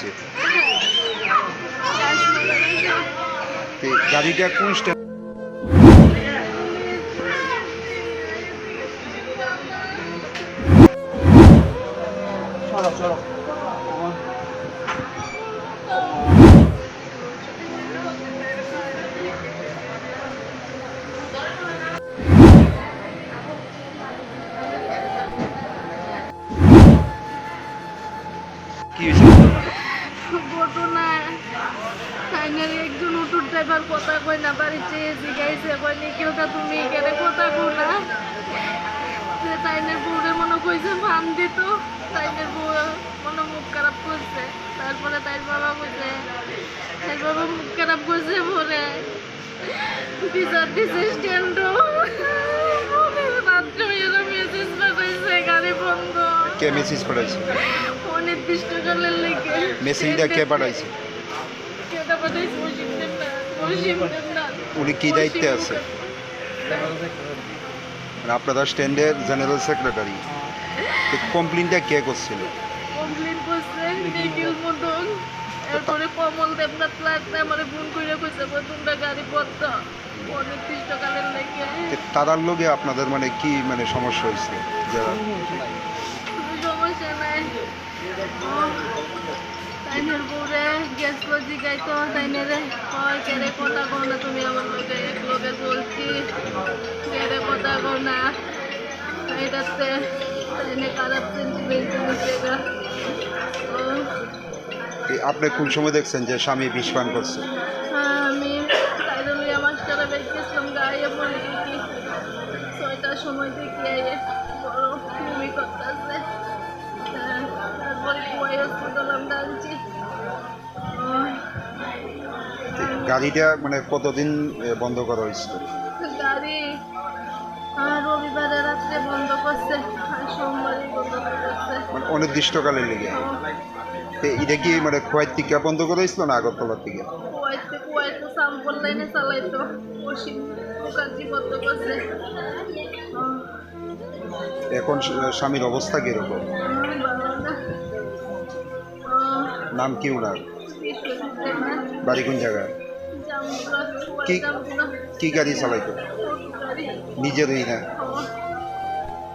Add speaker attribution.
Speaker 1: হয়েছে গাড়িটা কোন স্ট্যান্ড কি
Speaker 2: ঘটনা ফাইনালি একজন অটোর ড্রাইভার কথা কই না বাড়িতে জিগাইছে কই নিখিলটা তুমি এখানে কথা কো না। তাইনের বউরে মনে কইছে ফান দিত তাইনের বউ মনে মুখ খারাপ করছে। তারপরে তাইর বাবা কইছে, তাইর বাবা মুখ খারাপ করছে পরে বিচার দিছে স্ট্যান্ড রাত্রে মেসেজ পাঠাইছে, গাড়ি বন্ধ।
Speaker 1: কে মেসেজ পাঠাইছে?
Speaker 2: লেগে
Speaker 1: মেসেজটা কে পাঠাইছে?
Speaker 2: কেটা পাঠাইছে অসীম দেবনাথ অসীম দেবনাথ
Speaker 1: উনি কি দায়িত্বে আছে? মানে আপনারা স্ট্যান্ডের জেনারেল সেক্রেটারি। কমপ্লেনটা কে করছিল?
Speaker 2: কমপ্লেন করছে নিখিল মদন এরপরে কমল দেবনাথ লাগতে আমার ফোন করে কইছে তোমরা গাড়ি বন্ধ অনির্দিষ্টকালের লেগে।
Speaker 1: তারার লগে আপনাদের মানে কি মানে সমস্যা হয়েছে যারা
Speaker 2: নাই তাইনের বউরে কয় কথা কও না তুমি আমার লগে এক লগে চলছি কথা কও না এটাতে তাইনে খারাপ
Speaker 1: আপনি কোন সময় দেখছেন যে স্বামী বিষ পান করছে?
Speaker 2: হ্যাঁ, আমি দেখি ছয়টার সময় দেখি
Speaker 1: গাড়িটা মানে কতদিন বন্ধ করা হয়েছিল?
Speaker 2: গাড়ি আর রবিবারে রাত্রে বন্ধ করছে আর বন্ধ করছে
Speaker 1: মানে অনির্দিষ্টকালের লেগে? এটা কি মানে খোয়াই থেকে বন্ধ করা হয়েছিল না আগরতলার থেকে?
Speaker 2: কুয়াইতে কুয়াইতে সাম্পল লাইনে চালাইতো অসীম মুখার্জি বন্ধ করছে।
Speaker 1: এখন স্বামীর অবস্থা কীরকম? নাম কি ওনার? বাড়ি কোন জায়গায়? কি- কি গাড়ি চালাইতো? নিজেরই না?